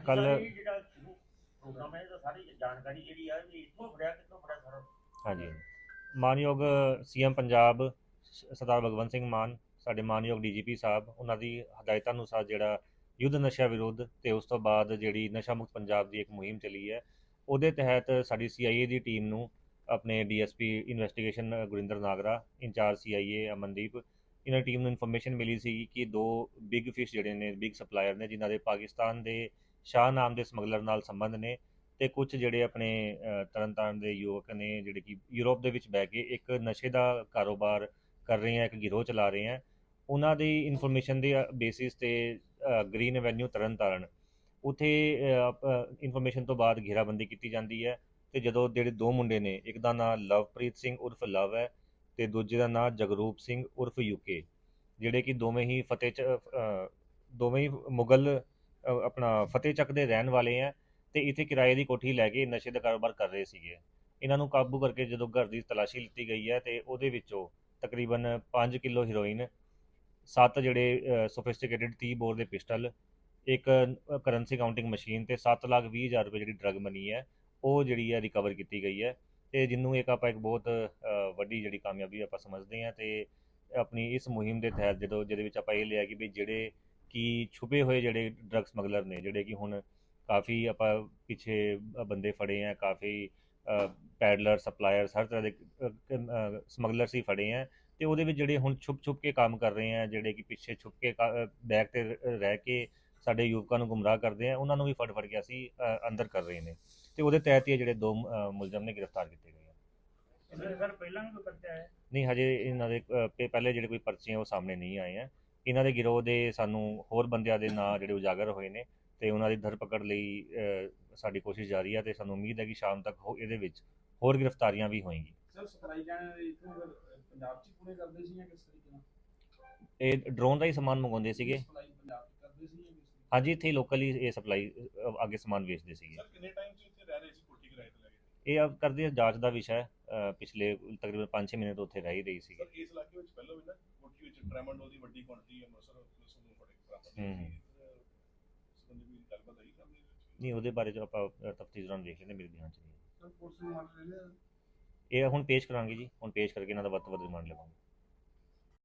ਕੱਲ ਜਿਹੜਾ ਸ਼ੁਰੂ ਪ੍ਰੋਗਰਾਮ ਹੈ ਇਹਦਾ ਸਾਰੀ ਜਾਣਕਾਰੀ ਜਿਹੜੀ ਆ ਇਹ ਇੱਥੋਂ ਫੜਿਆ ਕਿੱਥੋਂ ਫੜਿਆ ਸਾਰਾ? ਹਾਂਜੀ। ਮਾਨਯੋਗ ਸੀਐਮ ਪੰਜਾਬ ਸਰਦਾਰ ਭਗਵੰਤ ਸਿੰਘ ਮਾਨ ਸਾਡੇ ਮਾਨਯੋਗ ਡੀਜੀਪੀ ਸਾਹਿਬ ਉਹਨਾਂ ਦੀ ਹਦਾਇਤਾਂ ਅਨੁਸਾਰ ਜਿਹੜਾ ਯੁੱਧ ਨਸ਼ਾ ਵਿਰੁੱਧ ਤੇ ਉਸ ਤੋਂ ਬਾਅਦ ਜਿਹੜੀ ਨਸ਼ਾ ਮੁਕਤ ਪੰਜਾਬ ਦੀ ਇੱਕ ਮੁਹਿੰਮ ਚੱਲੀ ਹੈ ਉਹਦੇ ਤਹਿਤ ਸਾਡੀ ਸੀਆਈਏ ਦੀ ਟੀਮ ਨੂੰ ਆਪਣੇ DSP investigation Gurinder Nagra incharge CIA Amandeep ਇਹਨਾਂ ਟੀਮ ਨੂੰ ਇਨਫੋਰਮੇਸ਼ਨ ਮਿਲੀ ਸੀ ਕਿ ਦੋ ਬਿਗ ਫਿਸ਼ ਜਿਹੜੇ ਨੇ ਬਿਗ ਸਪਲਾਇਰ ਨੇ ਜਿਨ੍ਹਾਂ ਦੇ ਪਾਕਿਸਤਾਨ ਦੇ ਸ਼ਾਹ ਨਾਮ ਦੇ ਸਮਗਲਰ ਨਾਲ ਸੰਬੰਧ ਨੇ ਤੇ ਕੁਝ ਜਿਹੜੇ ਆਪਣੇ ਤਰਨਤਾਰਨ ਦੇ ਯੁਵਕ ਨੇ ਜਿਹੜੇ ਕਿ ਯੂਰਪ ਦੇ ਵਿੱਚ ਬਹਿ ਕੇ ਇੱਕ ਨਸ਼ੇ ਦਾ ਕਾਰੋਬਾਰ ਕਰ ਰਹੇ ਆ, ਇੱਕ ਗਿਰੋਹ ਚਲਾ ਰਹੇ ਆ, ਉਹਨਾਂ ਦੀ ਇਨਫੋਰਮੇਸ਼ਨ ਦੇ ਬੇਸਿਸ ਤੇ ਗ੍ਰੀਨ ਐਵਨਿਊ ਤਰਨਤਾਰਨ, ਉਥੇ ਇਨਫੋਰਮੇਸ਼ਨ ਤੋਂ ਬਾਅਦ ਘੇਰਾਬੰਦੀ ਕੀਤੀ ਜਾਂਦੀ ਹੈ ਤੇ ਜਦੋਂ ਜਿਹੜੇ ਦੋ ਮੁੰਡੇ ਨੇ, ਇੱਕ ਦਾ ਨਾਮ ਲਵਪ੍ਰੀਤ ਸਿੰਘ ਉਰਫ ਲਵ ਹੈ ਤੇ ਦੂਜੇ ਦਾ ਨਾਮ ਜਗਰੂਪ ਸਿੰਘ ਉਰਫ ਯੂਕੇ ਜਿਹੜੇ ਕਿ ਦੋਵੇਂ ਹੀ ਫਤਿਹ ਚ ਦੋਵੇਂ ਹੀ ਮੁਗਲ ਆਪਣਾ ਫਤਿਹ ਚੱਕ ਦੇ ਰਹਿਣ ਵਾਲੇ ਆ ਤੇ ਇੱਥੇ ਕਿਰਾਏ ਦੀ ਕੋਠੀ ਲੈ ਕੇ ਨਸ਼ੇ ਦਾ ਕਾਰੋਬਾਰ ਕਰ ਰਹੇ ਸੀਗੇ। ਇਹਨਾਂ ਨੂੰ ਕਾਬੂ ਕਰਕੇ ਜਦੋਂ ਘਰ ਦੀ ਤਲਾਸ਼ੀ ਲਿੱਤੀ ਗਈ ਹੈ ਤੇ ਉਹਦੇ ਵਿੱਚੋਂ ਤਕਰੀਬਨ 5 ਕਿਲੋ ਹੀਰੋਇਨ, ਸੱਤ ਜਿਹੜੇ ਸੋਫਿਸਟੀਕੇਟਿਡ 30 ਬੋਰ ਦੇ ਪਿਸਟਲ, ਇੱਕ ਕਰੰਸੀ ਕਾਊਂਟਿੰਗ ਮਸ਼ੀਨ ਤੇ 7 ਲੱਖ 20 ਹਜ਼ਾਰ ਰੁਪਏ ਜਿਹੜੀ ਡਰਗ ਮਨੀ ਹੈ ਉਹ ਜਿਹੜੀ ਹੈ ਰਿਕਵਰ ਕੀਤੀ ਗਈ ਹੈ ਤੇ ਜਿਹਨੂੰ ਇੱਕ ਆਪਾਂ ਇੱਕ ਬਹੁਤ ਵੱਡੀ ਜਿਹੜੀ ਕਾਮਯਾਬੀ ਆਪਾਂ ਸਮਝਦੇ ਹਾਂ ਤੇ ਆਪਣੀ ਇਸ ਮੁਹਿੰਮ ਦੇ ਤਹਿਤ ਜਦੋਂ ਜਿਹਦੇ ਵਿੱਚ ਆਪਾਂ ਇਹ ਲਿਆ ਕਿ ਵੀ ਜਿਹੜੇ ਕਿ ਛੁਪੇ ਹੋਏ ਜਿਹੜੇ ਡਰਗ ਸਮਗਲਰ ਨੇ ਜਿਹੜੇ ਕਿ ਹੁਣ ਕਾਫੀ ਆਪਾਂ ਪਿੱਛੇ ਬੰਦੇ ਫੜੇ ਆ ਕਾਫੀ ਪੈਡਲਰ ਸਪਲਾਇਰਸ ਹਰ ਤਰ੍ਹਾਂ ਦੇ ਸਮਗਲਰ ਸੀ ਫੜੇ ਆ ਤੇ ਉਹਦੇ ਵਿੱਚ ਜਿਹੜੇ ਹੁਣ ਛੁਪ ਛੁਪ ਕੇ ਕੰਮ ਕਰ ਰਹੇ ਆ ਜਿਹੜੇ ਕਿ ਪਿੱਛੇ ਛੁਪ ਕੇ ਬੈਕ ਤੇ ਰਹਿ ਕੇ ਸਾਡੇ ਯੁਵਕਾਂ ਨੂੰ ਗੁੰਮਰਾਹ ਕਰਦੇ ਆ ਉਹਨਾਂ ਨੂੰ ਵੀ ਫੜ ਫੜ ਕੇ ਅਸੀਂ ਅੰਦਰ ਕਰ ਰਹੇ ਨੇ ਤੇ ਉਹਦੇ ਤਹਿਤ ਹੀ ਜਿਹੜੇ ਦੋ ਮੁਲਜ਼ਮ ਨੇ ਗ੍ਰਿਫਤਾਰ ਕੀਤੇ ਗਏ ਆ। ਸਰ ਪਹਿਲਾਂ ਵੀ ਕੋਈ ਪਰਚਾ ਹੈ ਨਹੀਂ ਹਜੇ ਇਹਨਾਂ ਦੇ ਪਹਿਲੇ ਜਿਹੜੇ ਕੋਈ ਪਰਚੇ ਆ ਉਹ ਸਾਹਮਣੇ ਨਹੀਂ ਆਏ ਆ। ਇਹਨਾਂ ਦੇ ਗਿਰੋਹ ਦੇ ਸਾਨੂੰ ਹੋਰ ਬੰਦਿਆਂ ਦੇ ਨਾਂ ਜਿਹੜੇ ਉਜਾਗਰ ਹੋਏ ਨੇ ਤੇ ਉਹਨਾਂ ਦੀ ਧਰਪਕੜ ਲਈ ਸਾਡੀ ਕੋਸ਼ਿਸ਼ ਜਾਰੀ ਹੈ ਤੇ ਸਾਨੂੰ ਉਮੀਦ ਹੈ ਕਿ ਸ਼ਾਮ ਤੱਕ ਇਹਦੇ ਵਿੱਚ ਹੋਰ ਗ੍ਰਿਫਤਾਰੀਆਂ ਵੀ ਹੋਣਗੀ ਸਰ ਸਪਲਾਈ ਜਾਣ ਇਥੋਂ ਪੰਜਾਬ ਚ ਪੂਰੇ ਕਰਦੇ ਸੀ ਜਾਂ ਕਿਸ ਤਰੀਕੇ ਨਾਲ? ਇਹ ਡਰੋਨ ਦਾ ਹੀ ਸਮਾਨ ਮੰਗਵਾਉਂਦੇ ਸੀਗੇ। ਸਪਲਾਈ ਪੰਜਾਬ ਚ ਕਰਦੇ ਸੀ ਜਾਂ ਕਿਸ ਤਰੀਕੇ ਹਾਂਜੀ ਇੱਥੇ ਲੋਕਲੀ ਇਹ ਸਪਲਾਈ ਅੱਗੇ ਸਮਾਨ ਵੇਚਦੇ ਸੀਗੇ। ਸਰ ਕਿੰਨੇ ਟਾਈਮ ਤੋਂ ਇੱਥੇ ਰਹਿ ਰਹੇ ਸੀ ਕੋਠੀ ਕਿਰਾਏ ਤੇ ਲੈ ਕੇ? ਇਹ ਅਬ ਕਰਦੇ ਜਾਂਚ ਦਾ ਵਿਸ਼ਾ ਹੈ। ਪਿਛਲੇ ਤਕਰੀਬਨ 5-6 ਮਹੀਨੇ ਤੋਂ ਉੱਥੇ ਰਹਿ ਹੀ ਰਹੀ ਸੀਗੀ। ਸਰ ਇਸ ਇਲਾਕੇ ਵਿੱਚ ਪਹਿਲਾਂ ਵੀ ਨਾ ਟ੍ਰੈਮੰਡੋਲ ਦੀ ਵੱਡੀ ਕੁਆਂਟੀਟੀ ਅੰਮ੍ਰਿਤਸਰ ਪੁਲਿਸ ਨੂੰ ਫੜੇ ਬਰਾਮਦ ਹੂੰ। ਕੀਤੀ ਸੰਬੰਧੀ ਵੀ ਗੱਲਬਾਤ ਆਈ? ਨਹੀਂ ਉਹਦੇ ਬਾਰੇ ਜੋ ਆਪਾਂ ਤਫਤੀਸ਼ ਦੌਰਾਨ ਵੇਖ ਲੈਂਦੇ ਮੇਰੇ ਧਿਆਨ ਚ ਨਹੀਂ ਸਰ ਪੁਲਿਸ ਨੂੰ ਮੰਨ ਰਹੇ ਨੇ ਇਹ ਹੁਣ ਪੇਸ਼ ਕਰਾਂਗੇ ਜੀ ਹੁਣ ਪੇਸ਼ ਕਰਕੇ ਇਹਨਾਂ ਦਾ ਵੱਧ ਤੋਂ ਵੱਧ ਰਿਮਾਂਡ ਲਵਾਂਗੇ